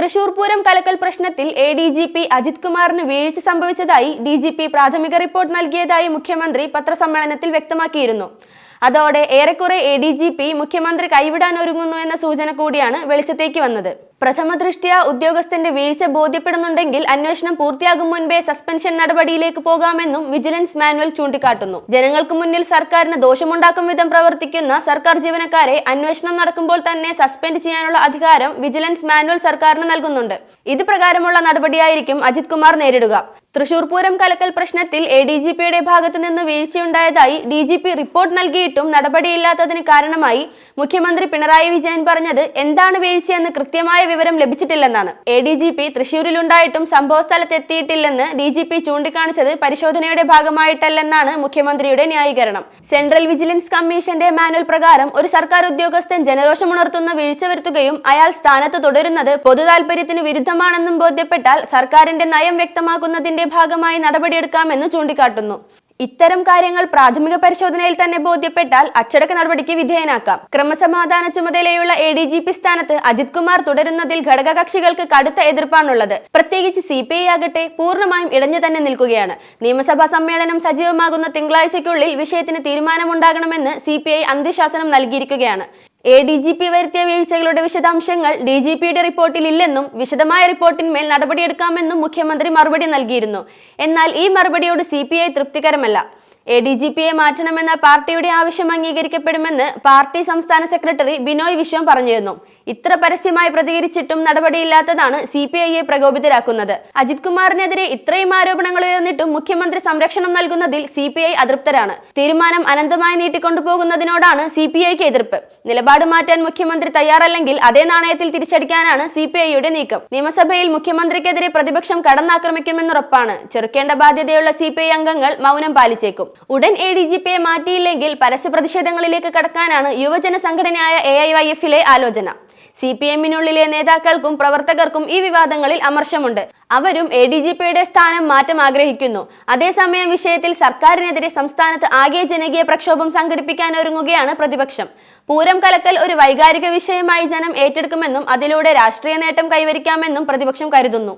തൃശൂർ പൂരം കലക്കൽ പ്രശ്നത്തിൽ A D G P Ajith കുമാറിന് വീഴ്ച സംഭവിച്ചതായി ഡി ജി പി പ്രാഥമിക റിപ്പോർട്ട് നൽകിയതായി മുഖ്യമന്ത്രി പത്രസമ്മേളനത്തിൽ വ്യക്തമാക്കിയിരുന്നു. അതോടെ ഏറെക്കുറെ എ ഡി ജി പി മുഖ്യമന്ത്രി കൈവിടാൻ ഒരുങ്ങുന്നു എന്ന സൂചന കൂടിയാണ് വെളിച്ചത്തേക്ക് വന്നത്. പ്രഥമ ദൃഷ്ട്യാ ഉദ്യോഗസ്ഥന്റെ വീഴ്ച ബോധ്യപ്പെടുന്നുണ്ടെങ്കിൽ അന്വേഷണം പൂർത്തിയാകും മുൻപേ സസ്പെൻഷൻ നടപടിയിലേക്ക് പോകാമെന്നും വിജിലൻസ് മാനുവൽ ചൂണ്ടിക്കാട്ടുന്നു. ജനങ്ങൾക്ക് മുന്നിൽ സർക്കാരിന് ദോഷമുണ്ടാക്കും വിധം പ്രവർത്തിക്കുന്ന സർക്കാർ ജീവനക്കാരെ അന്വേഷണം നടക്കുമ്പോൾ തന്നെ സസ്പെൻഡ് ചെയ്യാനുള്ള അധികാരം വിജിലൻസ് മാനുവൽ സർക്കാരിന് നൽകുന്നുണ്ട്. ഇത് പ്രകാരമുള്ള നടപടിയായിരിക്കും അജിത് കുമാർ നേരിടുക. തൃശൂർ പൂരം കലക്കൽ പ്രശ്നത്തിൽ എ ഡി ജി പിയുടെ ഭാഗത്തു നിന്ന് വീഴ്ചയുണ്ടായതായി ഡി ജി പി റിപ്പോർട്ട് നൽകിയിട്ടും നടപടിയില്ലാത്തതിന് കാരണമായി മുഖ്യമന്ത്രി പിണറായി വിജയൻ പറഞ്ഞത് എന്താണ് വീഴ്ചയെന്ന് കൃത്യമായ വിവരം ലഭിച്ചിട്ടില്ലെന്നാണ്. എ ഡി ജി പി തൃശൂരിലുണ്ടായിട്ടും സംഭവ സ്ഥലത്ത് എത്തിയിട്ടില്ലെന്ന് ഡി ജി പി ചൂണ്ടിക്കാണിച്ചത് പരിശോധനയുടെ ഭാഗമായിട്ടല്ലെന്നാണ് മുഖ്യമന്ത്രിയുടെ ന്യായീകരണം. സെൻട്രൽ വിജിലൻസ് കമ്മീഷന്റെ മാനുവൽ പ്രകാരം ഒരു സർക്കാർ ഉദ്യോഗസ്ഥൻ ജനരോഷമുണർത്തുന്ന വീഴ്ച വരുത്തുകയും അയാൾ സ്ഥാനത്ത് തുടരുന്നത് പൊതുതാൽപര്യത്തിന് വിരുദ്ധമാണെന്നും ബോധ്യപ്പെട്ടാൽ സർക്കാരിന്റെ നയം വ്യക്തമാക്കുന്നതിന്റെ ഭാഗമായി നടപടിയെടുക്കാമെന്ന് ചൂണ്ടിക്കാട്ടുന്നു. ഇത്തരം കാര്യങ്ങൾ പ്രാഥമിക പരിശോധനയിൽ തന്നെ ബോധ്യപ്പെട്ടാൽ അച്ചടക്ക നടപടിക്ക് വിധേയനാക്കാം. ക്രമസമാധാന ചുമതലയുള്ള എ ഡി ജി പി സ്ഥാനത്ത് അജിത് കുമാർ തുടരുന്നതിൽ ഘടകകക്ഷികൾക്ക് കടുത്ത എതിർപ്പാണുള്ളത്. പ്രത്യേകിച്ച് സി പി ഐ ആകട്ടെ പൂർണമായും ഇടഞ്ഞു തന്നെ നിൽക്കുകയാണ്. നിയമസഭാ സമ്മേളനം സജീവമാകുന്ന തിങ്കളാഴ്ചയ്ക്കുള്ളിൽ വിഷയത്തിന് തീരുമാനമുണ്ടാകണമെന്ന് സി പി ഐ അന്ത്യശാസനം നൽകിയിരിക്കുകയാണ്. എ ഡി ജി പി വരുത്തിയ വീഴ്ചകളുടെ വിശദാംശങ്ങൾ ഡി ജി പിയുടെ റിപ്പോർട്ടിൽ ഇല്ലെന്നും വിശദമായ റിപ്പോർട്ടിന്മേൽ നടപടിയെടുക്കാമെന്നും മുഖ്യമന്ത്രി മറുപടി നൽകിയിരുന്നു. എന്നാൽ ഈ മറുപടിയോട് സി തൃപ്തികരമല്ല. എ ഡി ജി പിയെ മാറ്റണമെന്ന പാർട്ടിയുടെ ആവശ്യം അംഗീകരിക്കപ്പെടുമെന്ന് പാർട്ടി സംസ്ഥാന സെക്രട്ടറി ബിനോയ് വിശ്വം പറഞ്ഞിരുന്നു. ഇത്ര പരസ്യമായി പ്രതികരിച്ചിട്ടും നടപടിയില്ലാത്തതാണ് സി പി ഐയെ പ്രകോപിതരാക്കുന്നത്. അജിത് കുമാറിനെതിരെ ഇത്രയും ആരോപണങ്ങൾ ഉയർന്നിട്ടും മുഖ്യമന്ത്രി സംരക്ഷണം നൽകുന്നതിൽ സി പി ഐ അതൃപ്തരാണ്. തീരുമാനം അനന്തമായി നീട്ടിക്കൊണ്ടുപോകുന്നതിനോടാണ് സി പി ഐക്ക് എതിർപ്പ്. നിലപാട് മാറ്റാൻ മുഖ്യമന്ത്രി തയ്യാറല്ലെങ്കിൽ അതേ നാണയത്തിൽ തിരിച്ചടിക്കാനാണ് സി പി ഐയുടെ നീക്കം. നിയമസഭയിൽ മുഖ്യമന്ത്രിക്കെതിരെ പ്രതിപക്ഷം കടന്നാക്രമിക്കുമെന്നുറപ്പാണ്. ചെറുക്കേണ്ട ബാധ്യതയുള്ള സി പി ഐ അംഗങ്ങൾ മൗനം പാലിച്ചേക്കും. ഉടൻ എ ഡി ജി പിയെ മാറ്റിയില്ലെങ്കിൽ പരസ്യ പ്രതിഷേധങ്ങളിലേക്ക് കടക്കാനാണ് യുവജന സംഘടനയായ എ ഐ വൈ എഫിലെ ആലോചന. സി പി എമ്മിനുള്ളിലെ നേതാക്കൾക്കും പ്രവർത്തകർക്കും ഈ വിവാദങ്ങളിൽ അമർഷമുണ്ട് അവരും എ ഡി ജി പിയുടെ സ്ഥാനം മാറ്റം ആഗ്രഹിക്കുന്നു. അതേസമയം വിഷയത്തിൽ സർക്കാരിനെതിരെ സംസ്ഥാനത്ത് ആകെ ജനകീയ പ്രക്ഷോഭം സംഘടിപ്പിക്കാൻ ഒരുങ്ങുകയാണ് പ്രതിപക്ഷം. പൂരം കലക്കൽ ഒരു വൈകാരിക വിഷയമായി ജനം ഏറ്റെടുക്കുമെന്നും അതിലൂടെ രാഷ്ട്രീയ നേട്ടം കൈവരിക്കാമെന്നും പ്രതിപക്ഷം കരുതുന്നു.